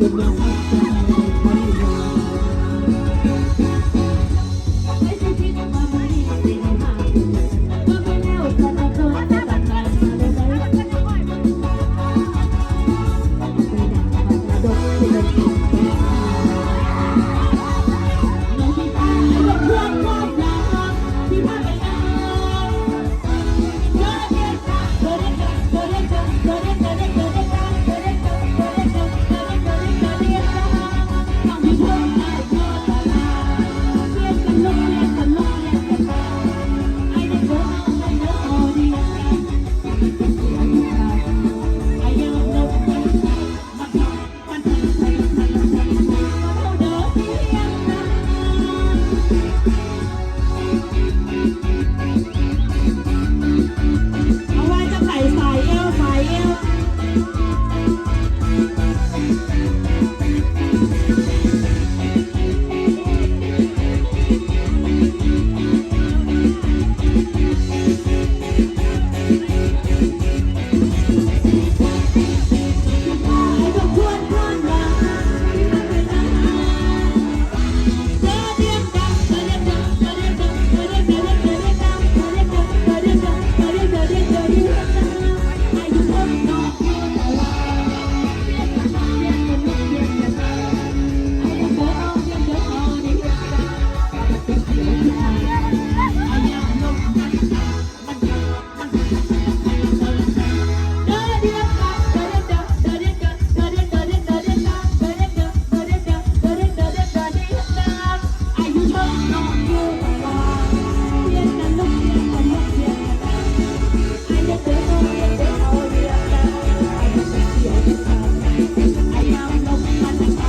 Thank you. I am no man.